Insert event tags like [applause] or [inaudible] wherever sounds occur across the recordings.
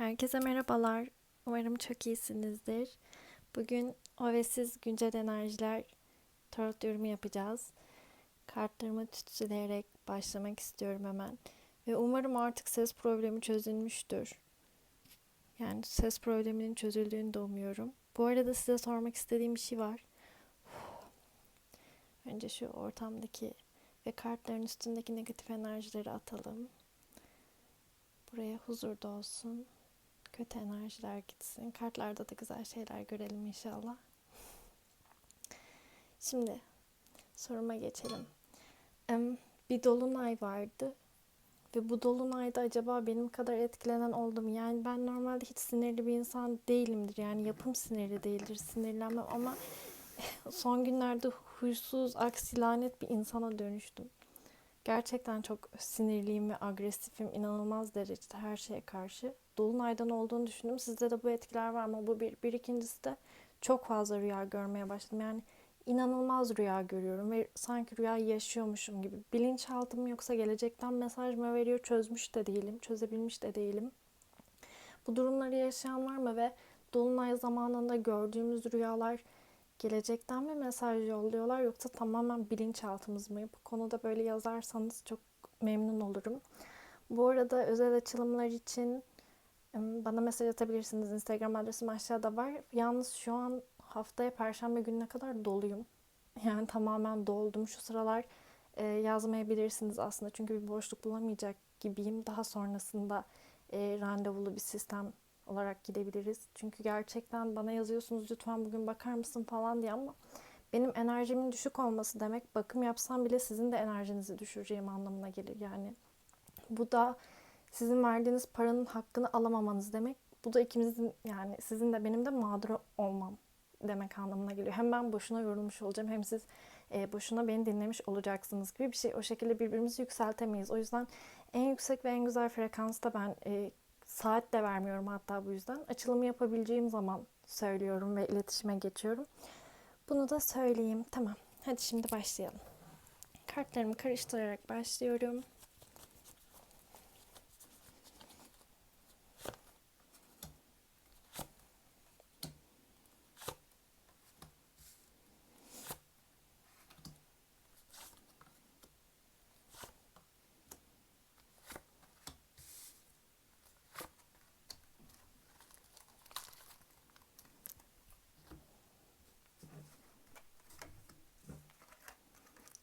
Herkese merhabalar. Umarım çok iyisinizdir. Bugün Ovesiz Güncel Enerjiler Tarot yorumu yapacağız. Kartlarımı tütsüleyerek başlamak istiyorum hemen. Ve umarım artık ses problemi çözülmüştür. Yani ses probleminin çözüldüğünü de umuyorum. Bu arada size sormak istediğim bir şey var. [sighs] Önce şu ortamdaki ve kartların üstündeki negatif enerjileri atalım. Buraya huzur da olsun kötü enerjiler gitsin. Kartlarda da güzel şeyler görelim inşallah. Şimdi soruma geçelim. Bir dolunay vardı ve bu dolunayda acaba benim kadar etkilenen oldu mu? Yani ben normalde hiç sinirli bir insan değilimdir. Yani yapım sinirli değildir. Sinirlenmem ama [laughs] son günlerde huysuz, aksi lanet bir insana dönüştüm. Gerçekten çok sinirliyim ve agresifim inanılmaz derecede her şeye karşı. Dolunaydan olduğunu düşündüm. Sizde de bu etkiler var mı? Bu bir. Bir ikincisi de çok fazla rüya görmeye başladım. Yani inanılmaz rüya görüyorum ve sanki rüya yaşıyormuşum gibi. Bilinçaltım yoksa gelecekten mesaj mı veriyor çözmüş de değilim, çözebilmiş de değilim. Bu durumları yaşayan var mı ve dolunay zamanında gördüğümüz rüyalar gelecekten mi mesaj yolluyorlar yoksa tamamen bilinçaltımız mı? Bu konuda böyle yazarsanız çok memnun olurum. Bu arada özel açılımlar için bana mesaj atabilirsiniz. Instagram adresim aşağıda var. Yalnız şu an haftaya perşembe gününe kadar doluyum. [laughs] Yani tamamen doldum. Şu sıralar e, yazmayabilirsiniz aslında. Çünkü bir boşluk bulamayacak gibiyim. Daha sonrasında e, randevulu bir sistem olarak gidebiliriz. Çünkü gerçekten bana yazıyorsunuz lütfen bugün bakar mısın falan diye ama benim enerjimin düşük olması demek bakım yapsam bile sizin de enerjinizi düşüreceğim anlamına gelir yani. Bu da sizin verdiğiniz paranın hakkını alamamanız demek. Bu da ikimizin yani sizin de benim de mağdur olmam demek anlamına geliyor. Hem ben boşuna yorulmuş olacağım hem siz e, boşuna beni dinlemiş olacaksınız gibi bir şey. O şekilde birbirimizi yükseltemeyiz. O yüzden en yüksek ve en güzel frekansta ben e, saat de vermiyorum hatta bu yüzden. Açılımı yapabileceğim zaman söylüyorum ve iletişime geçiyorum. Bunu da söyleyeyim. Tamam. Hadi şimdi başlayalım. Kartlarımı karıştırarak başlıyorum.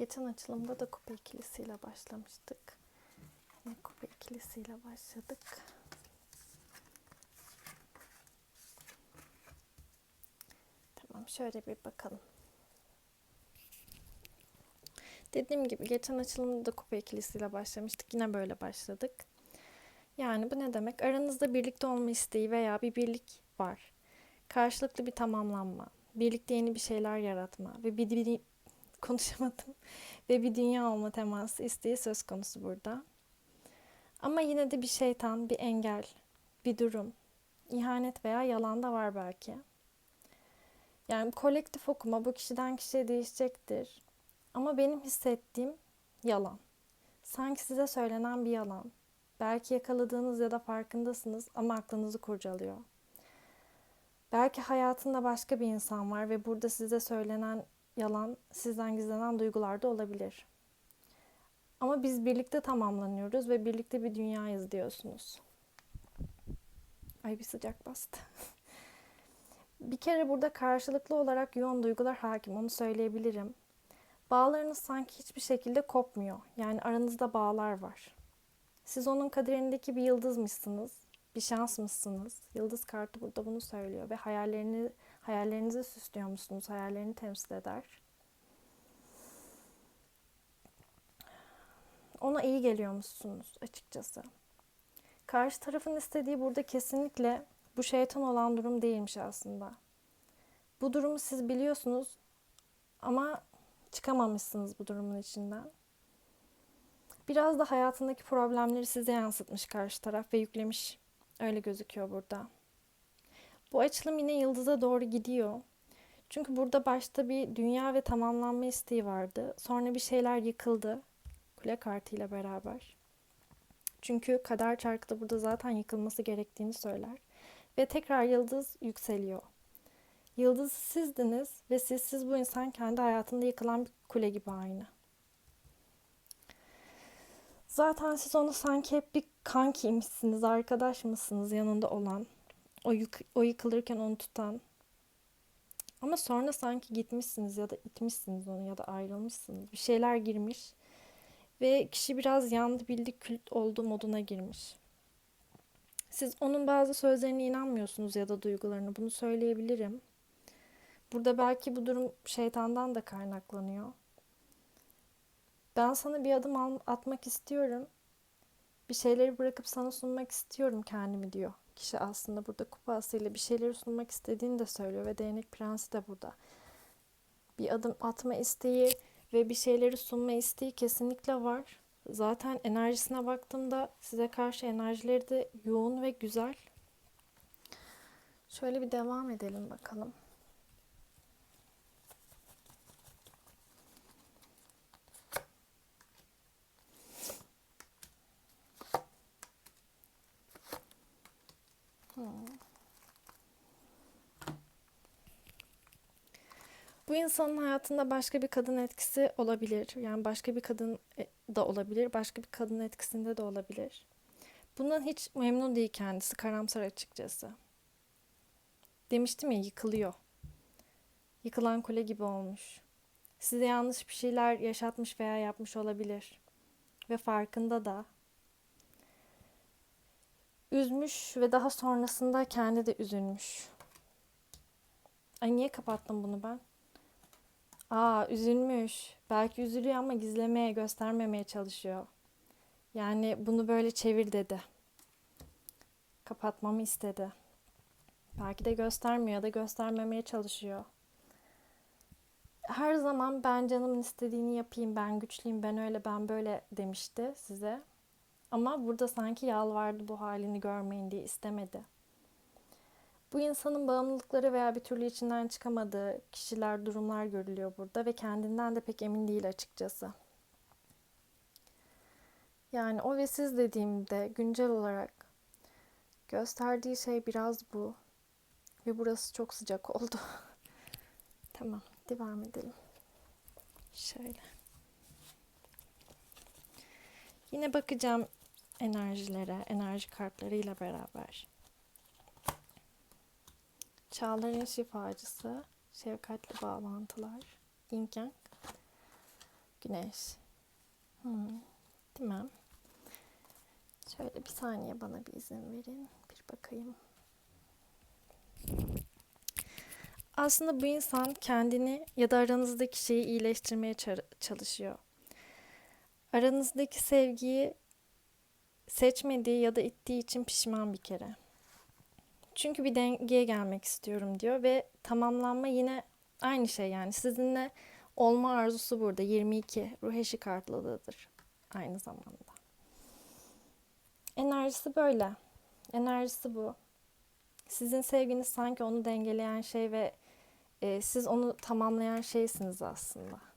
Geçen açılımda da kupa ikilisiyle başlamıştık. Yine kupa ikilisiyle başladık. Tamam şöyle bir bakalım. Dediğim gibi geçen açılımda da kupa ikilisiyle başlamıştık. Yine böyle başladık. Yani bu ne demek? Aranızda birlikte olma isteği veya bir birlik var. Karşılıklı bir tamamlanma, birlikte yeni bir şeyler yaratma ve bir, [laughs] konuşamadım. Ve bir dünya olma teması isteği söz konusu burada. Ama yine de bir şeytan, bir engel, bir durum, ihanet veya yalan da var belki. Yani kolektif okuma bu kişiden kişiye değişecektir. Ama benim hissettiğim yalan. Sanki size söylenen bir yalan. Belki yakaladığınız ya da farkındasınız ama aklınızı kurcalıyor. Belki hayatında başka bir insan var ve burada size söylenen yalan, sizden gizlenen duygular da olabilir. Ama biz birlikte tamamlanıyoruz ve birlikte bir dünyayız diyorsunuz. Ay bir sıcak bastı. bir kere burada karşılıklı olarak yoğun duygular hakim, onu söyleyebilirim. Bağlarınız sanki hiçbir şekilde kopmuyor. Yani aranızda bağlar var. Siz onun kaderindeki bir yıldızmışsınız, bir şansmışsınız. Yıldız kartı burada bunu söylüyor ve hayallerini Hayallerinizi süslüyor musunuz? Hayallerini temsil eder. Ona iyi geliyor musunuz açıkçası? Karşı tarafın istediği burada kesinlikle bu şeytan olan durum değilmiş aslında. Bu durumu siz biliyorsunuz ama çıkamamışsınız bu durumun içinden. Biraz da hayatındaki problemleri size yansıtmış karşı taraf ve yüklemiş. Öyle gözüküyor burada. Bu açılım yine yıldıza doğru gidiyor. Çünkü burada başta bir dünya ve tamamlanma isteği vardı. Sonra bir şeyler yıkıldı. Kule kartıyla beraber. Çünkü kader çarkı da burada zaten yıkılması gerektiğini söyler. Ve tekrar yıldız yükseliyor. Yıldız sizdiniz ve sizsiz bu insan kendi hayatında yıkılan bir kule gibi aynı. Zaten siz onu sanki hep bir kankiymişsiniz, arkadaş mısınız yanında olan. O, yık- o yıkılırken onu tutan. Ama sonra sanki gitmişsiniz ya da itmişsiniz onu ya da ayrılmışsınız. Bir şeyler girmiş. Ve kişi biraz yandı bildi kült oldu moduna girmiş. Siz onun bazı sözlerine inanmıyorsunuz ya da duygularını. Bunu söyleyebilirim. Burada belki bu durum şeytandan da kaynaklanıyor. Ben sana bir adım atmak istiyorum. Bir şeyleri bırakıp sana sunmak istiyorum kendimi diyor. Kişi aslında burada kupasıyla bir şeyleri sunmak istediğini de söylüyor ve değnek prensi de burada. Bir adım atma isteği ve bir şeyleri sunma isteği kesinlikle var. Zaten enerjisine baktığımda size karşı enerjileri de yoğun ve güzel. Şöyle bir devam edelim bakalım. İnsanın hayatında başka bir kadın etkisi olabilir. Yani başka bir kadın e, da olabilir. Başka bir kadın etkisinde de olabilir. Bundan hiç memnun değil kendisi. Karamsar açıkçası. Demiştim ya yıkılıyor. Yıkılan kule gibi olmuş. Size yanlış bir şeyler yaşatmış veya yapmış olabilir. Ve farkında da. Üzmüş ve daha sonrasında kendi de üzülmüş. Ay niye kapattım bunu ben? Aa üzülmüş. Belki üzülüyor ama gizlemeye, göstermemeye çalışıyor. Yani bunu böyle çevir dedi. Kapatmamı istedi. Belki de göstermiyor ya da göstermemeye çalışıyor. Her zaman ben canımın istediğini yapayım, ben güçlüyüm, ben öyle, ben böyle demişti size. Ama burada sanki yalvardı bu halini görmeyin diye istemedi. Bu insanın bağımlılıkları veya bir türlü içinden çıkamadığı kişiler, durumlar görülüyor burada ve kendinden de pek emin değil açıkçası. Yani o ve siz dediğimde güncel olarak gösterdiği şey biraz bu. Ve burası çok sıcak oldu. [laughs] tamam, devam edelim. Şöyle. Yine bakacağım enerjilere, enerji kartlarıyla beraber. Çağların şifacısı, şefkatli bağlantılar, yin güneş. Hmm, tamam. Şöyle bir saniye bana bir izin verin. Bir bakayım. Aslında bu insan kendini ya da aranızdaki şeyi iyileştirmeye çalışıyor. Aranızdaki sevgiyi seçmediği ya da ittiği için pişman bir kere. Çünkü bir dengeye gelmek istiyorum diyor ve tamamlanma yine aynı şey yani sizinle olma arzusu burada 22 ruh eşi kartlılığıdır aynı zamanda. Enerjisi böyle. Enerjisi bu. Sizin sevginiz sanki onu dengeleyen şey ve e, siz onu tamamlayan şeysiniz aslında.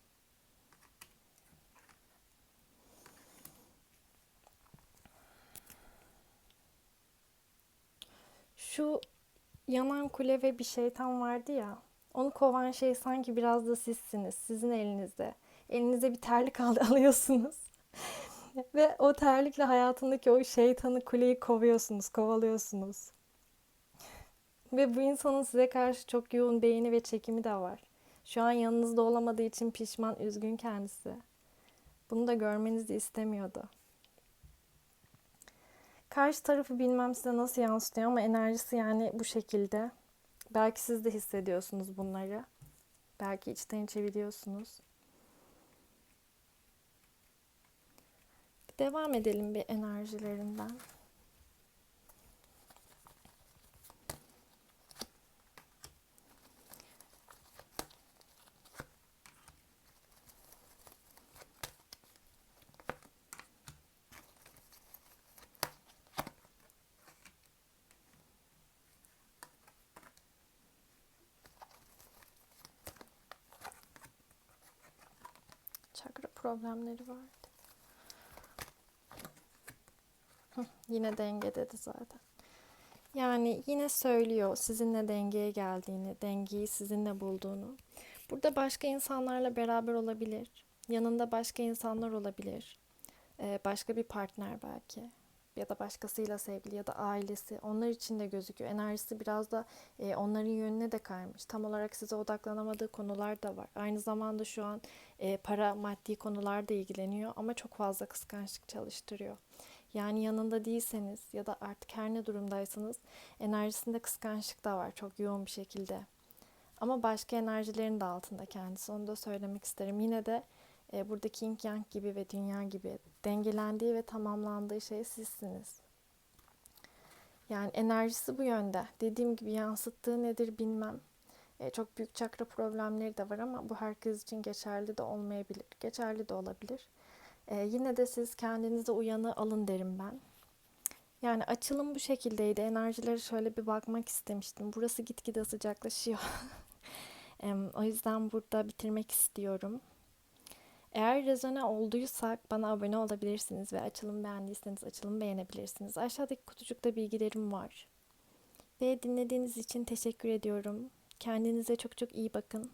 Şu yanan kule ve bir şeytan vardı ya. Onu kovan şey sanki biraz da sizsiniz. Sizin elinizde. Elinize bir terlik al [laughs] alıyorsunuz. [laughs] ve o terlikle hayatındaki o şeytanı kuleyi kovuyorsunuz, kovalıyorsunuz. [laughs] Ve bu insanın size karşı çok yoğun beğeni ve çekimi de var. Şu an yanınızda olamadığı için pişman, üzgün kendisi. Bunu da görmenizi istemiyordu. Karşı tarafı bilmem size nasıl yansıtıyor ama enerjisi yani bu şekilde. Belki siz de hissediyorsunuz bunları. Belki içten içe biliyorsunuz. Devam edelim bir enerjilerinden. Çakra problemleri vardı. Yine denge dedi zaten. Yani yine söylüyor sizinle dengeye geldiğini, dengeyi sizinle bulduğunu. Burada başka insanlarla beraber olabilir. Yanında başka insanlar olabilir. Ee, başka bir partner belki. Ya da başkasıyla sevgili ya da ailesi. Onlar için de gözüküyor. Enerjisi biraz da e, onların yönüne de kaymış. Tam olarak size odaklanamadığı konular da var. Aynı zamanda şu an e, para, maddi konularda ilgileniyor ama çok fazla kıskançlık çalıştırıyor. Yani yanında değilseniz ya da artık her ne durumdaysanız enerjisinde kıskançlık da var çok yoğun bir şekilde. Ama başka enerjilerin de altında kendisi. Onu da söylemek isterim. Yine de e, buradaki yin yang gibi ve dünya gibi dengelendiği ve tamamlandığı şey sizsiniz. Yani enerjisi bu yönde. Dediğim gibi yansıttığı nedir bilmem. E, çok büyük çakra problemleri de var ama bu herkes için geçerli de olmayabilir. Geçerli de olabilir. E, yine de siz kendinize uyanı alın derim ben. Yani açılım bu şekildeydi. Enerjilere şöyle bir bakmak istemiştim. Burası gitgide sıcaklaşıyor. [laughs] Em, o yüzden burada bitirmek istiyorum. Eğer rezone olduysak bana abone olabilirsiniz ve açılım beğendiyseniz açılım beğenebilirsiniz. Aşağıdaki kutucukta bilgilerim var. Ve dinlediğiniz için teşekkür ediyorum. Kendinize çok çok iyi bakın.